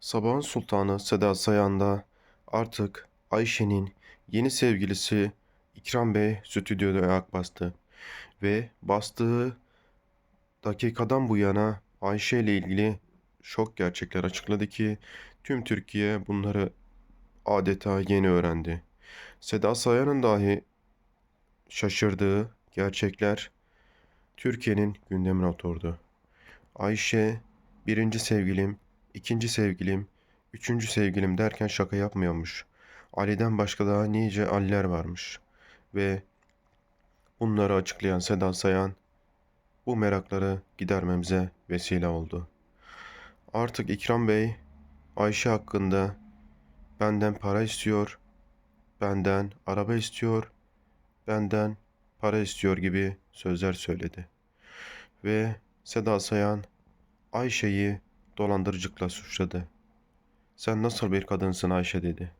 Sabahın Sultanı Seda Sayan da artık Ayşe'nin yeni sevgilisi İkram Bey stüdyoda ayak bastı. Ve bastığı dakikadan bu yana Ayşe ile ilgili şok gerçekler açıkladı ki tüm Türkiye bunları adeta yeni öğrendi. Seda Sayan'ın dahi şaşırdığı gerçekler Türkiye'nin gündemine oturdu. Ayşe birinci sevgilim, ikinci sevgilim, üçüncü sevgilim derken şaka yapmıyormuş. Ali'den başka daha nice Ali'ler varmış. Ve bunları açıklayan Seda Sayan bu merakları gidermemize vesile oldu. Artık İkram Bey Ayşe hakkında benden para istiyor, benden araba istiyor, benden para istiyor gibi sözler söyledi. Ve Seda Sayan Ayşe'yi dolandırıcılıkla suçladı. Sen nasıl bir kadınsın Ayşe dedi.